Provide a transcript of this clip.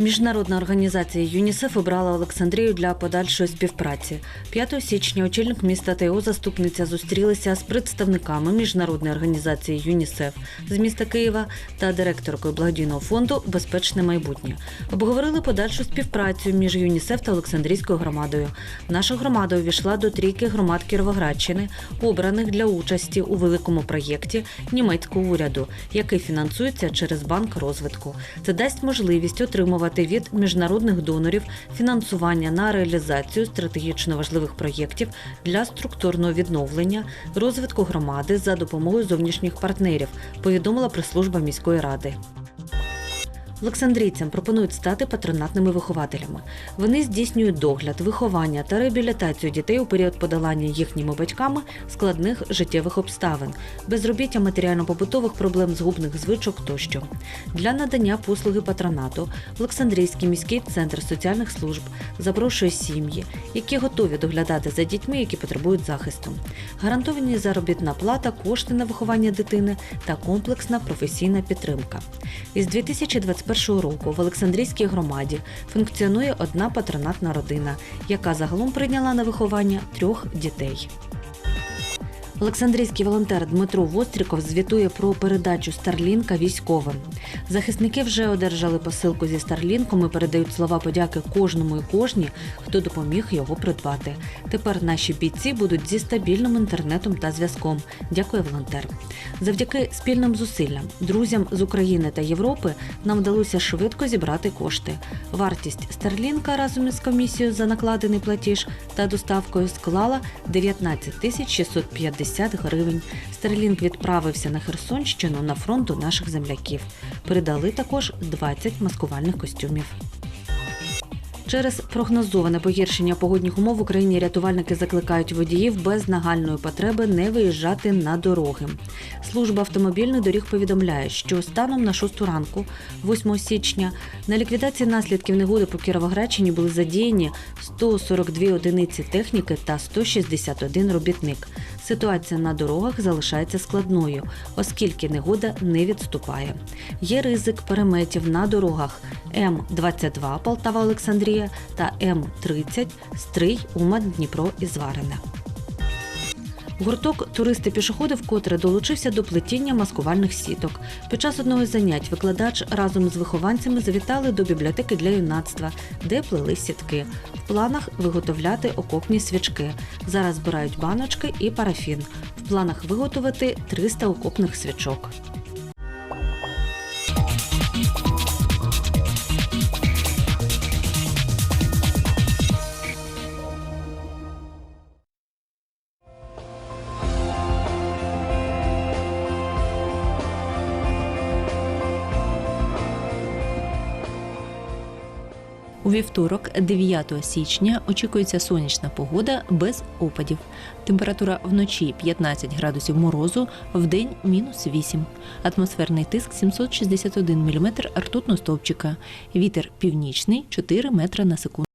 Міжнародна організація ЮНІСЕФ обрала Олександрію для подальшої співпраці. 5 січня очільник міста та його заступниця зустрілися з представниками міжнародної організації ЮНІСЕФ з міста Києва та директоркою благодійного фонду Безпечне майбутнє. Обговорили подальшу співпрацю між ЮНІСЕФ та Олександрійською громадою. Наша громада увійшла до трійки громад Кіровоградщини, обраних для участі у великому проєкті німецького уряду, який фінансується через банк розвитку. Це дасть можливість отримувати від міжнародних донорів фінансування на реалізацію стратегічно важливих проєктів для структурного відновлення, розвитку громади за допомогою зовнішніх партнерів, повідомила прес-служба міської ради. Олександрійцям пропонують стати патронатними вихователями. Вони здійснюють догляд, виховання та реабілітацію дітей у період подолання їхніми батьками складних життєвих обставин, безробіття матеріально-побутових проблем згубних звичок тощо. Для надання послуги патронату Олександрійський міський центр соціальних служб запрошує сім'ї, які готові доглядати за дітьми, які потребують захисту. Гарантовані заробітна плата, кошти на виховання дитини та комплексна професійна підтримка. Із 2021 року в Олександрійській громаді функціонує одна патронатна родина, яка загалом прийняла на виховання трьох дітей. Олександрійський волонтер Дмитро Востріков звітує про передачу Старлінка військовим. Захисники вже одержали посилку зі Старлінком і передають слова подяки кожному і кожній, хто допоміг його придбати. Тепер наші бійці будуть зі стабільним інтернетом та зв'язком. Дякує волонтер. Завдяки спільним зусиллям, друзям з України та Європи нам вдалося швидко зібрати кошти. Вартість Старлінка разом із комісією за накладений платіж та доставкою склала 19 тисяч 650 гривень. Старлінк відправився на Херсонщину на фронт до наших земляків. Передали також 20 маскувальних костюмів. Через прогнозоване погіршення погодних умов в Україні рятувальники закликають водіїв без нагальної потреби не виїжджати на дороги. Служба автомобільних доріг повідомляє, що станом на 6 ранку, 8 січня, на ліквідації наслідків негоди по Кіровоградщині були задіяні 142 одиниці техніки та 161 робітник. Ситуація на дорогах залишається складною, оскільки негода не відступає. Є ризик переметів на дорогах М22 Полтава Олександрія та М30 Стрий Уман Дніпро і Зварине. Гурток туристи-пішоходи вкотре долучився до плетіння маскувальних сіток. Під час одного з занять викладач разом з вихованцями завітали до бібліотеки для юнацтва, де плели сітки. В планах виготовляти окопні свічки. Зараз збирають баночки і парафін. В планах виготовити 300 окопних свічок. У вівторок, 9 січня, очікується сонячна погода без опадів. Температура вночі 15 градусів морозу, вдень мінус 8. Атмосферний тиск 761 мм ртутного стовпчика. Вітер північний 4 метри на секунду.